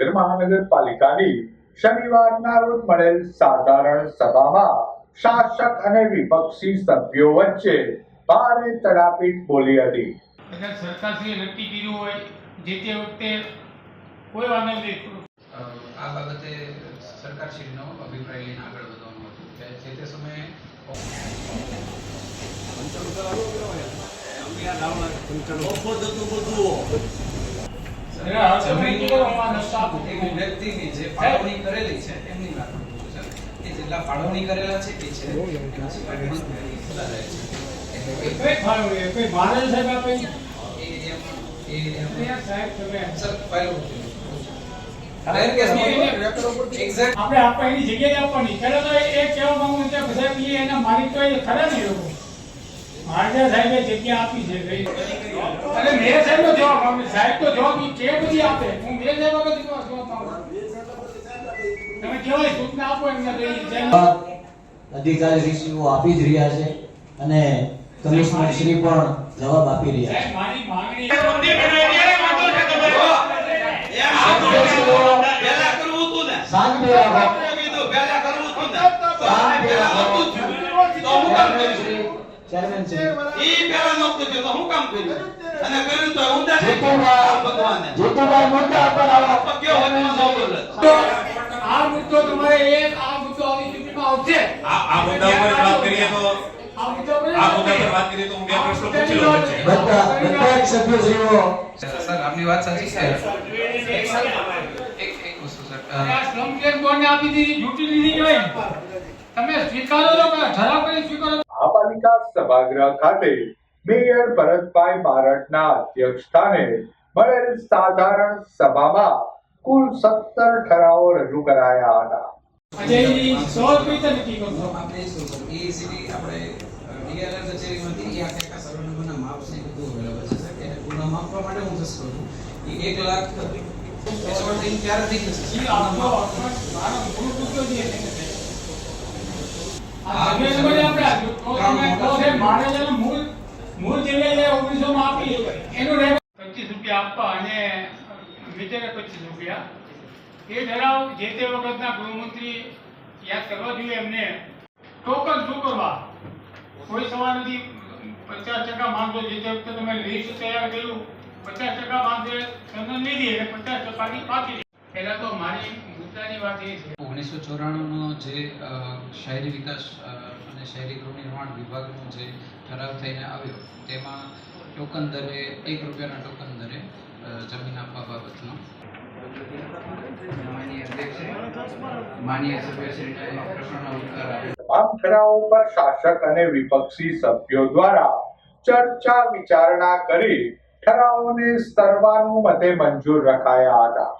બોટાદ મહાનગરપાલિકાની શનિવારના રોજ મળેલ સાધારણ સભામાં શાસક અને વિપક્ષી સભ્યો વચ્ચે ભારે તડાપીટ બોલી હતી. કદાચ સરકારશ્રીએ નક્કી કર્યું હોય જે તે વખતે કોઈ વાંધો નહીં. આ બાબતે સરકારશ્રીનો અભિપ્રાય લઈને આગળ વધવાનું હતું. જે તે સમયે જરા હવે જમીન નક્કી કરવામાં નશો આપો. સાહેબ સાહેબ આપણે આપવા એની આપવાની. પહેલા તો એ કહેવા માંગુ કે બધા બી એના માલિક તો એ ખરા ને લોકો? મહારાજા સાહેબે જગ્યા આપી છે ભાઈ. અને મેયર સાહેબનો જવાબ આપે સાહેબ તો જવાબ ઈ કે બધી આપે. હું મેયર સાહેબ વગર જવાબ તમે કેવાય સૂચના આપો એમને તો ઈ જેમ- અધિકારી શ્રીઓ આપી જ રહ્યા છે અને કમિશનર શ્રી પણ જવાબ આપી રહ્યા છે. મારી માંગણી શાંતિ રાખો શાંતિ રાખો ચેરમેન શ્રી ચેરમેન શ્રી જીતુભાઈ જીતુભાઈ મુદ્દા પર આવો. ચેરમેન શ્રી આ મુદ્દો તમારે એક આ મુદ્દો આવી ચૂંટણીમાં આવશે. આ આ મુદ્દા ઉપર વાત કરીએ તો આ મુદ્દો પર આ મુદ્દા પર વાત કરીએ તો હું બે પ્રશ્નો પૂછી લઉં છું. બધા બધા સભ્યશ્રીઓ સર આપની વાત સાચી છે. એક સર એક એક વસ્તુ સર. આ શ્રમ કેમ બોર્ડને આપી દીધી યુટિલિટી કહેવાય તમે સ્વીકારો છો ઠરાવ કરી સ્વીકારો છો? સભાગૃહ ખાતે મેયર ભરતભાઈ બારડના અધ્યક્ષસ્થાને મળેલ સાધારણ સભામાં કુલ સત્તર ઠરાવો રજૂ કરાયા હતા. એક લાખ એસોર્ટિંગ થઈ જશે? ઈ આપણો મારો જે છે ને આ સર્વે નંબરે આપણે આપ્યો. તો તમે કહો છે મહારાજાનો મૂળ મૂળ જગ્યાએ જે 1900 માં આપી એનું રેકોર્ડ 25 રૂપિયા આપવા અને મીટરે 25 રૂપિયા. એ ઠરાવ જે તે વખતના ગૃહમંત્રી યાદ કરવા જોઈએ એમને. ટોકન શું કરવા? કોઈ સવાલ નથી. પચાસ ટકા માંગો જે વખતે તમે લિસ્ટ તૈયાર કર્યું. પચાસ ટકા માંગે સંદન લીધી એટલે પચાસ ટકાની બાકી. પહેલા તો મારી મુદ્દાની વાત એ છે. ઓગણીસો જે શહેરી વિકાસ અને શહેરી ગૃહનિર્માણ વિભાગનો જે ઠરાવ થઈને આવ્યો, તેમાં ટોકન દરે, એક રૂપિયાના ટોકન દરે જમીન આપવા બાબતનો. શાસક અને વિપક્ષી સભ્યો દ્વારા ચર્ચા વિચારણા કરી ઠરાવોને સર્વાનુમતે મંજૂર રખાયા હતા.